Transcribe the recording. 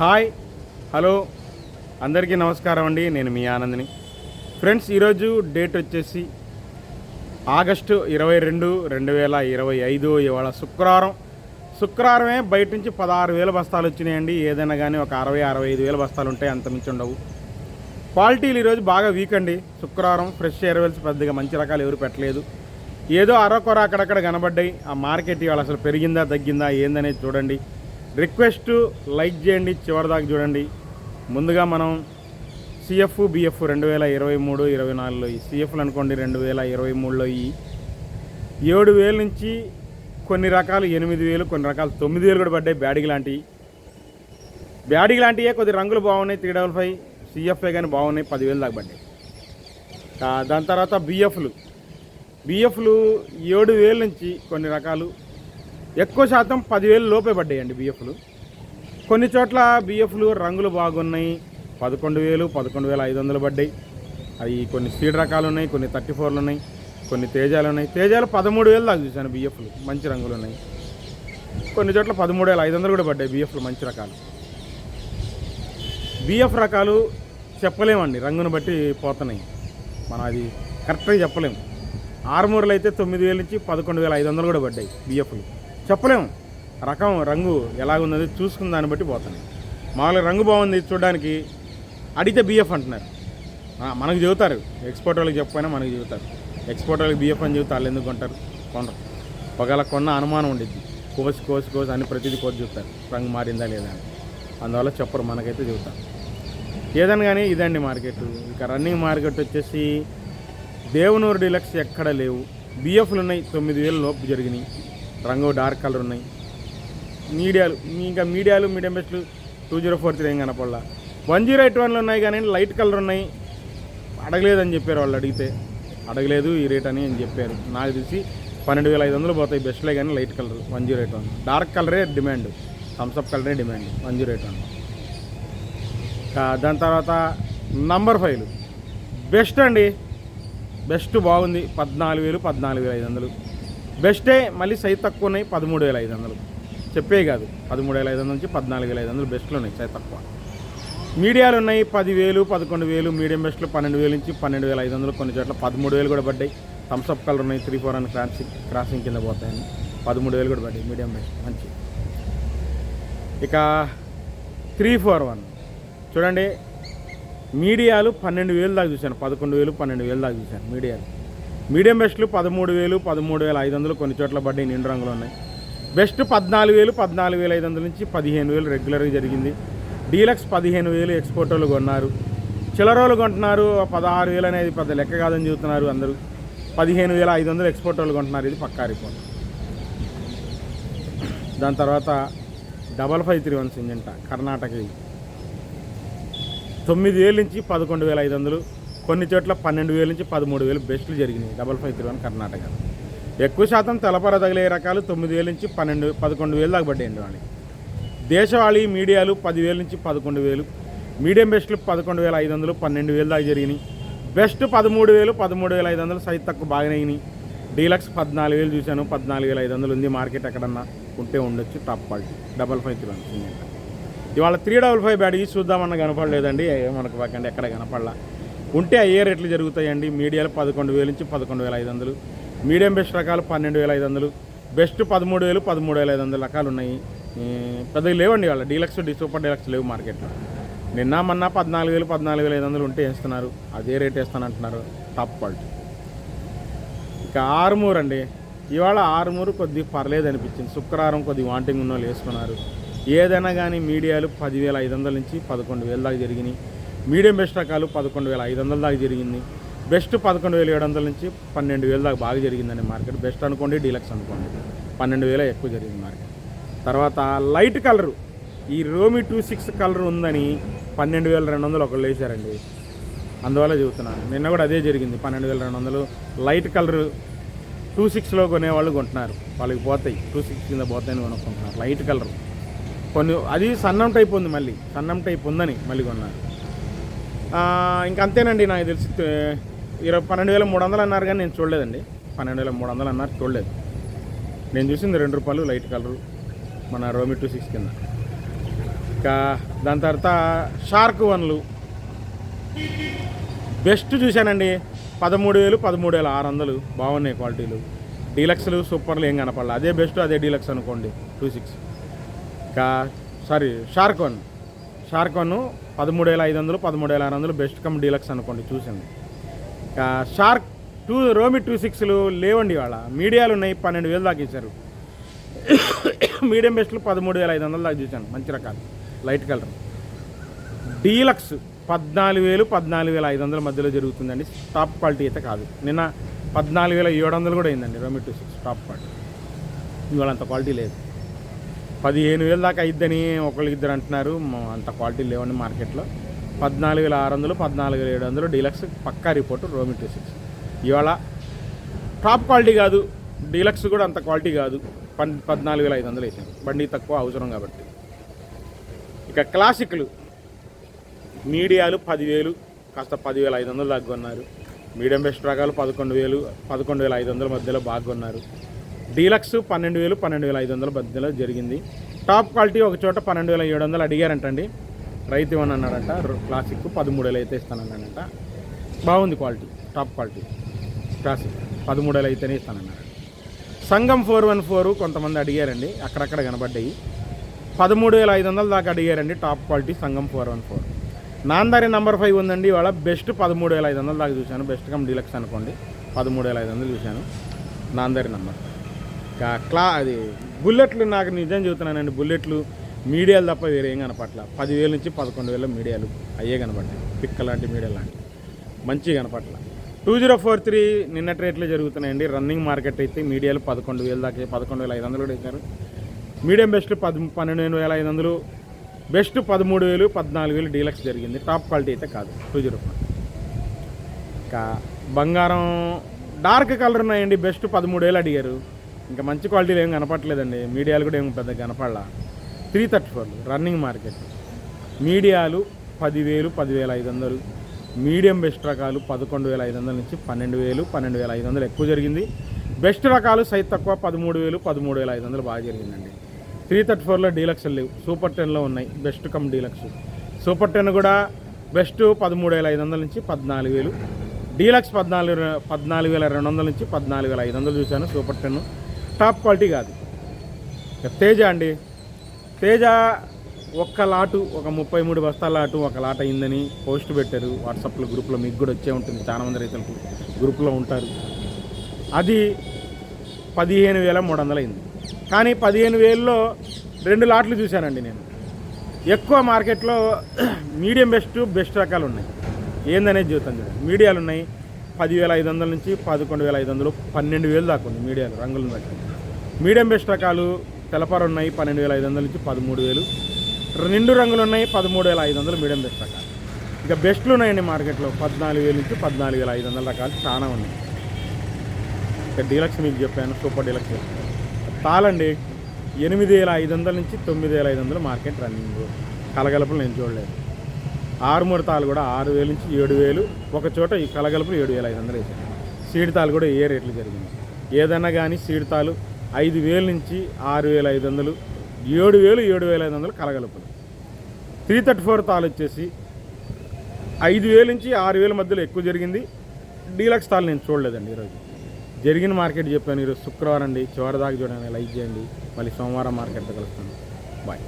Hi hello అందరికీ నమస్కారం అండి. నేను మీ ఆనందిని. ఫ్రెండ్స్ ఈరోజు డేట్ వచ్చేసి ఆగస్టు ఇరవై రెండు రెండు వేల ఇరవై ఐదు ఇవాళ శుక్రవారం. శుక్రవారమే బయట నుంచి పదహారు వేల బస్తాలు వచ్చినాయండి. ఏదైనా కానీ ఒక అరవై అరవై ఐదు వేల బస్తాలు ఉంటాయి అంత మించి ఉండవు. క్వాలిటీలు ఈరోజు బాగా వీక్ అండి. శుక్రవారం ఫ్రెష్ ఎయిర్వెల్స్ పెద్దగా మంచి రకాలు ఎవరు పెట్టలేదు. ఏదో అరకొర అక్కడక్కడ కనబడ్డాయి. ఆ మార్కెట్ ఇవాళ అసలు పెరిగిందా తగ్గిందా ఏందనేది చూడండి. రిక్వెస్ట్ లైక్ చేయండి చివరిదాకా చూడండి. ముందుగా మనం సిఎఫ్ బిఎఫ్ రెండు వేల ఇరవై మూడు ఇరవై నాలుగులో ఈ సిఎఫ్లు అనుకోండి రెండు వేల ఇరవై మూడులో ఈ ఏడు వేల నుంచి కొన్ని రకాలు ఎనిమిది వేలు కొన్ని రకాలు తొమ్మిది వేలు కూడా పడ్డాయి బ్యాడిగి లాంటివి బ్యాడిగి లాంటివే కొద్ది రంగులు బాగున్నాయి త్రీ డబల్ ఫైవ్ సిఎఫ్ఏ కానీ బాగున్నాయి పదివేలు దాకా పడ్డాయి. దాని తర్వాత బిఎఫ్లు బిఎఫ్లు ఏడు వేల నుంచి కొన్ని రకాలు ఎక్కువ శాతం పదివేలు లోపే పడ్డాయండి బిఎఫ్లు కొన్ని చోట్ల బిఎఫ్లు రంగులు బాగున్నాయి. పదకొండు వేలు పదకొండు వేల ఐదు వందలు పడ్డాయి. అవి కొన్ని స్పీడ్ రకాలు ఉన్నాయి కొన్ని థర్టీ ఫోర్లు ఉన్నాయి కొన్ని తేజాలు ఉన్నాయి తేజాలు పదమూడు వేలు దాకా చూశాను బిఎఫ్లు మంచి రంగులు ఉన్నాయి కొన్ని చోట్ల పదమూడు వేల ఐదు వందలు కూడా పడ్డాయి బిఎఫ్లు మంచి రకాలు. బిఎఫ్ రకాలు చెప్పలేమండి రంగును బట్టి పోతున్నాయి. మనం అది కరెక్ట్గా చెప్పలేము. ఆరుమూరలు అయితే తొమ్మిది వేల నుంచి పదకొండు వేల ఐదు వందలు కూడా పడ్డాయి బిఎఫ్లు చెప్పలేము రకం రంగు ఎలాగున్నది చూసుకున్న దాన్ని బట్టి పోతున్నాయి. మామూలుగా రంగు బాగుంది చూడడానికి అడిగితే బిఎఫ్ అంటున్నారు. మనకు చెబుతారు. ఎక్స్పోర్ట్ వాళ్ళకి చెప్పకపోయినా మనకు చెబుతారు. ఎక్స్పోర్ట్ వాళ్ళకి బిఎఫ్ అని చెబుతారు వాళ్ళు ఎందుకు కొంటారు? కొనరు. ఒకవేళ కొన్న అనుమానం ఉండిద్ది. కోసి కోసి కోసి అని ప్రతిదీ కోసి చెబుతారు రంగు మారిందా లేదా అని. అందువల్ల చెప్పరు. మనకైతే చెబుతారు ఏదైనా కానీ ఇదండి మార్కెట్. ఇక రన్నింగ్ మార్కెట్ వచ్చేసి దేవనూరు డీలక్స్ ఎక్కడ లేవు. బిఎఫ్లు ఉన్నాయి తొమ్మిది వేలు లోపు జరిగినాయి. రంగు డార్క్ కలర్ ఉన్నాయి. మీడియాలు ఇంకా మీడియాలు మీడియం బెస్ట్లు టూ జీరో ఫోర్ త్రీ ఏం కనపడలా. వన్ జీరో ఎయిట్ వన్లు ఉన్నాయి కానీ లైట్ కలర్ ఉన్నాయి. అడగలేదని చెప్పారు వాళ్ళు అడిగితే. అడగలేదు ఈ రేట్ అని అని చెప్పారు. నాకు తెలిసి పన్నెండు వేల ఐదు వందలు పోతాయి బెస్ట్లే కానీ light colour one zero eight one. Dark కలరే డిమాండ్. థమ్స్అప్ కలరే demand. One zero eight one. దాని తర్వాత నంబర్ ఫైవ్ బెస్ట్ అండి. బెస్ట్ బాగుంది. పద్నాలుగు వేలు పద్నాలుగు వేల ఐదు వందలు. బెస్టే మళ్ళీ సైజ్ తక్కువ ఉన్నాయి పదమూడు వేల ఐదు వందలు. చెప్పే కాదు. పదమూడు వేల ఐదు వందల నుంచి పద్నాలుగు వేల ఐదు వందలు బెస్ట్లు ఉన్నాయి సైజ్ తక్కువ. మీడియాలు ఉన్నాయి పదివేలు పదకొండు వేలు మీడియం బెస్ట్లు పన్నెండు వేలు నుంచి పన్నెండు వేల ఐదు వందలు కొన్ని చోట్ల పదమూడు వేలు కూడా పడ్డాయి. థమ్స్అప్ కలర్ ఉన్నాయి త్రీ ఫోర్ అని క్రాసింగ్ క్రాసింగ్ కింద పోతాయని. పదమూడు వేలు కూడా పడ్డాయి మీడియం బెస్ట్ మంచి. ఇక త్రీ ఫోర్ వన్ చూడండి మీడియాలు పన్నెండు వేలు దాకా చూశాను. పదకొండు వేలు పన్నెండు వేలు దాకా చూశాను మీడియాలు. మీడియం బెస్ట్లు పదమూడు వేలు పదమూడు వేల ఐదు వందలు కొన్ని చోట్ల పడ్డాయి నిండు రంగులు ఉన్నాయి. బెస్ట్ పద్నాలుగు వేలు పద్నాలుగు వేల ఐదు వందల నుంచి పదిహేను వేలు రెగ్యులర్గా జరిగింది. డీలక్స్ పదిహేను వేలు ఎక్స్పోర్ట్ వాళ్ళు కొన్నారు. చిల్లరోలు కొంటున్నారు పదహారు వేలు అనేది పెద్ద లెక్క కాదని చెబుతున్నారు అందరూ. పదిహేను వేల ఐదు వందలు ఎక్స్పోర్ట్ వాళ్ళు కొంటున్నారు ఇది పక్కా రిపోర్ట్. దాని తర్వాత double five three one Syngenta Karnataka తొమ్మిది వేల నుంచి పదకొండు వేల ఐదు వందలు కొన్ని చోట్ల పన్నెండు వేల నుంచి పదమూడు వేలు బెస్ట్లు జరిగినాయి. Double five three one Karnataka. ఎక్కువ శాతం తెలపర తగిలే రకాలు తొమ్మిది వేల నుంచి పన్నెండు పదకొండు వేలు దాకా పడ్డాయండి వాళ్ళకి దేశవాళీ మీడియాలు పదివేల నుంచి పదకొండు వేలు మీడియం బెస్ట్లు పదకొండు వేల ఐదు వందలు పన్నెండు వేలు దాకా జరిగినాయి. బెస్ట్ పదమూడు వేలు పదమూడు వేల ఐదు వందలు సైజ్ తక్కువ బాగానే అయినాయి. డీలక్స్ పద్నాలుగు వేలు చూశాను పద్నాలుగు వేల ఐదు వందలు ఉంది మార్కెట్ ఎక్కడన్నా ఉంటే ఉండొచ్చు top quality. Double five three one ఇవాళ త్రీ డబల్ ఫైవ్ బ్యాడ్ చూద్దామన్న కనపడలేదండి మనకు పక్కండి ఎక్కడ కనపడలా. ఉంటే అయ్యే రేట్లు జరుగుతాయండి. మీడియాలు పదకొండు వేల నుంచి పదకొండు వేల ఐదు వందలు. మీడియం బెస్ట్ రకాలు పన్నెండు వేల ఐదు వందలు. బెస్ట్ పదమూడు వేలు పదమూడు వేల ఐదు వందల రకాలు ఉన్నాయి. పెద్దగా లేవండి వాళ్ళ డీలక్స్ డి సూపర్ డీలక్స్ లేవు మార్కెట్లో. నిన్న మొన్న పద్నాలుగు వేలు పద్నాలుగు వేల ఐదు వందలు ఉంటే వేస్తున్నారు. అదే రేట్ వేస్తానంటున్నారు టాప్ క్వాలిటీ. ఇక ఆరుమూరు అండి. ఇవాళ ఆరుమూరు కొద్ది పర్లేదు అనిపించింది. శుక్రవారం కొద్ది వాంటింగ్ ఉన్న వాళ్ళు వేసుకున్నారు. ఏదైనా కానీ మీడియాలు పదివేల ఐదు వందల నుంచి పదకొండు వేల దాకా జరిగినాయి. మీడియం బెస్ట్ రకాలు పదకొండు వేల ఐదు వందల దాకా జరిగింది. బెస్ట్ పదకొండు వేల ఏడు వందల నుంచి పన్నెండు వేల దాకా బాగా జరిగిందండి మార్కెట్. బెస్ట్ అనుకోండి డీలక్స్ అనుకోండి. పన్నెండు వేల ఎక్కువ జరిగింది మార్కెట్. తర్వాత లైట్ కలరు. ఈ రోమి టూ సిక్స్ కలర్ ఉందని పన్నెండు వేల రెండు వందలు ఒకళ్ళు వేశారండి. అందువల్ల చెబుతున్నాను నిన్న కూడా అదే జరిగింది. పన్నెండు వేల రెండు వందలు లైట్ కలర్ టూ సిక్స్లో కొనేవాళ్ళు కొంటున్నారు. వాళ్ళకి పోతాయి. టూ సిక్స్ కింద పోతాయని కొనుక్కుంటున్నారు. Light colour. కొన్ని అది సన్నం టైప్ ఉంది మళ్ళీ. సన్నం టైప్ ఉందని మళ్ళీ కొన్నారు. ఇంక అంతేనండి నాకు తెలిసి ఇరవై పన్నెండు వేల మూడు వందలు అన్నారు కానీ నేను చూడలేదండి. పన్నెండు వేల మూడు వందలు అన్నారు చూడలేదు. నేను చూసింది రెండు రూపాయలు లైట్ కలరు మన రోమి టూ సిక్స్ కింద. ఇంకా దాని తర్వాత షార్క్ వన్లు. బెస్ట్ చూశానండి. పదమూడు వేలు పదమూడు వేల ఆరు వందలు బాగున్నాయి క్వాలిటీలు. డీలక్స్లు సూపర్లు ఏం కనపడలేదు అదే బెస్ట్ అదే డీలక్స్ అనుకోండి టూ సిక్స్. ఇంకా sorry shark one. Shark one పదమూడు వేల ఐదు వందలు పదమూడు వేల ఆరు వందలు బెస్ట్ కమ్ డీలక్స్ అనుకోండి చూసింది. షార్క్ టూ రోమి టూ సిక్స్లు లేవండి వాళ్ళ మీడియాలు ఉన్నాయి పన్నెండు వేలు దాకా ఇచ్చారు. మీడియం బెస్ట్లు పదమూడు వేల ఐదు వందలు దాకా చూశాను మంచి రకాలు లైట్ కలర్. డీలక్స్ పద్నాలుగు వేలు పద్నాలుగు వేల ఐదు వందల మధ్యలో జరుగుతుందండి టాప్ క్వాలిటీ అయితే కాదు. నిన్న పద్నాలుగు వేల ఏడు వందలు కూడా అయిందండి రోమి టూ సిక్స్ టాప్ క్వాలిటీ. ఇవాళ అంత క్వాలిటీ లేదు. పదిహేను వేలు దాకా అయిద్దని ఒకళ్ళు ఇద్దరు అంటున్నారు అంత క్వాలిటీ లేవండి మార్కెట్లో. పద్నాలుగు వేల ఆరు వందలు పద్నాలుగు వేల ఏడు వందలు డీలక్స్ పక్కా రిపోర్ట్ రోమి టూ సిక్స్. ఇవాళ టాప్ క్వాలిటీ కాదు డీలక్స్ కూడా అంత క్వాలిటీ కాదు. పన్ పద్నాలుగు వేల ఐదు వందలు వేసాను బండి తక్కువ అవసరం కాబట్టి. ఇక క్లాసిక్లు. మీడియాలు పదివేలు కాస్త పదివేల ఐదు వందలు దాకా కొన్నారు. మీడియం బెస్ట్ రకాలు పదకొండు వేలు పదకొండు వేల ఐదు వందల మధ్యలో బాగా కొన్నారు. డీలక్స్ పన్నెండు వేలు పన్నెండు వేల ఐదు వందల మధ్యలో జరిగింది. టాప్ క్వాలిటీ ఒక చోట పన్నెండు వేల ఏడు వందలు అడిగారంటండి. రైతు ఇవ్వని అన్నాడంట? క్లాసిక్ పదమూడు వేలు అయితే ఇస్తానన్నాడంట బాగుంది క్వాలిటీ టాప్ క్వాలిటీ. క్లాసిక్ పదమూడు వేలు అయితేనే ఇస్తానన్నాడు సంగం ఫోర్ వన్ ఫోర్ కొంతమంది అడిగారండి. అక్కడక్కడ కనబడ్డాయి. పదమూడు వేల ఐదు వందల దాకా అడిగారండి top quality Sangam four one four. Namdhari number five ఉందండి. ఇవాళ బెస్ట్ పదమూడు వేల ఐదు వందల దాకా చూశాను. బెస్ట్ కమ్ డీలక్స్ అనుకోండి. పదమూడు వేల ఐదు వందలు చూశాను. నాందారి నంబర్. క్లా అది బుల్లెట్లు నాకు నిజం చెబుతున్నానండి బుల్లెట్లు మీడియాలు తప్ప వేరే ఏం కనపట్ల పదివేల నుంచి పదకొండు వేల మీడియాలు అయ్యే కనపడ్డాయి పిక్క లాంటి మీడియా లాంటి. మంచి కనపట్ల టూ జీరో ఫోర్ త్రీ నిన్నటి రేట్లు జరుగుతున్నాయండి. రన్నింగ్ మార్కెట్ అయితే మీడియాలు పదకొండు వేల దాకా పదకొండు వేల ఐదు వందలు కూడా ఇచ్చారు. మీడియం బెస్ట్ పది పన్నెండు వేల ఐదు వందలు బెస్ట్ పదమూడు వేలు పద్నాలుగు వేలు డీలక్స్ జరిగింది. టాప్ క్వాలిటీ అయితే కాదు టూ జీరో ఫోర్. ఇంకా బంగారం డార్క్ కలర్ ఉన్నాయండి బెస్ట్ పదమూడు వేలు అడిగారు. ఇంకా మంచి క్వాలిటీలు ఏం కనపట్లేదండి మీడియాలు కూడా ఏం పెద్ద కనపడలా. Three thirty four running market. మీడియాలు పదివేలు పదివేల ఐదు వందలు. మీడియం బెస్ట్ రకాలు పదకొండు వేల ఐదు వందల నుంచి పన్నెండు వేలు పన్నెండు వేల ఐదు వందలు ఎక్కువ జరిగింది. బెస్ట్ రకాలు సైజ్ తక్కువ పదమూడు వేలు పదమూడు వేల ఐదు వందలు బాగా జరిగిందండి. త్రీ థర్టీ ఫోర్లో డీలక్స్ లేవు. సూపర్ టెన్లో ఉన్నాయి. Best cum deluxe. Super ten కూడా బెస్ట్ పదమూడు వేల ఐదు వందల నుంచి పద్నాలుగు వేలు. డీలక్స్ పద్నాలుగు పద్నాలుగు వేల రెండు వందల నుంచి పద్నాలుగు వేల ఐదు వందలు చూశాను. Super ten. టాప్ క్వాలిటీ కాదు. తేజ అండి. తేజ ఒక్క లాటు ఒక ముప్పై మూడు బస్తాల లాటు ఒక లాట్ అయిందని పోస్ట్ పెట్టారు. వాట్సాప్లో గ్రూప్లో మీకు కూడా వచ్చే ఉంటుంది. చాలామంది రైతులకు గ్రూప్లో ఉంటారు. అది పదిహేను వేల మూడు వందలు అయింది. కానీ పదిహేను వేలలో రెండు లాట్లు చూశానండి నేను. ఎక్కువ మార్కెట్లో మీడియం బెస్ట్ బెస్ట్ రకాలు ఉన్నాయి. ఏందనేది చూస్తాను చూడండి. మీడియాలు ఉన్నాయి పదివేల ఐదు వందల నుంచి పదకొండు వేల ఐదు వందలు పన్నెండు వేలు దాకా ఉంది మీడియాలు రంగులను బట్టి. మీడియం బెస్ట్ రకాలు తెలపారు ఉన్నాయి పన్నెండు వేల ఐదు వందల నుంచి పదమూడు వేలు. నిండు రంగులు ఉన్నాయి పదమూడు వేల ఐదు వందలు మీడియం బెస్ట్ రకాలు. ఇక బెస్ట్లు ఉన్నాయండి మార్కెట్లో పద్నాలుగు వేల నుంచి పద్నాలుగు వేల ఐదు వందల రకాలు చాలా ఉన్నాయి. ఇక డీలక్స్ మీకు చెప్పాను సూపర్ డీలక్స్ తాళండి ఎనిమిది వేల ఐదు వందల నుంచి తొమ్మిది వేల ఐదు వందలు మార్కెట్ రన్నింగ్. కలగలుపులు నేను చూడలేదు. ఆరుమూడు తాలు కూడా ఆరు వేలు నుంచి ఏడు వేలు. ఒక చోట ఈ కలగలుపులు ఏడు వేల ఐదు వందలు వేసాను సీడ్ తాలు కూడా ఏ రేట్లు జరిగింది? ఏదన్నా కానీ సీడ్ తాలు ఐదు వేల నుంచి ఆరు వేల ఐదు వందలు ఏడు వేలు ఏడు వేల ఐదు వందలు కలగలుపులు. త్రీ థర్టీ ఫోర్ తాలు వచ్చేసి ఐదు వేల నుంచి ఆరు వేల మధ్యలో ఎక్కువ జరిగింది. డీలక్స్ తాలు నేను చూడలేదండి ఈరోజు. జరిగిన మార్కెట్ చెప్పాను ఈరోజు శుక్రవారం అండి. చివరి దాకా చూడండి లైక్ చేయండి. మళ్ళీ సోమవారం మార్కెట్తో కలుస్తాను. బాయ్.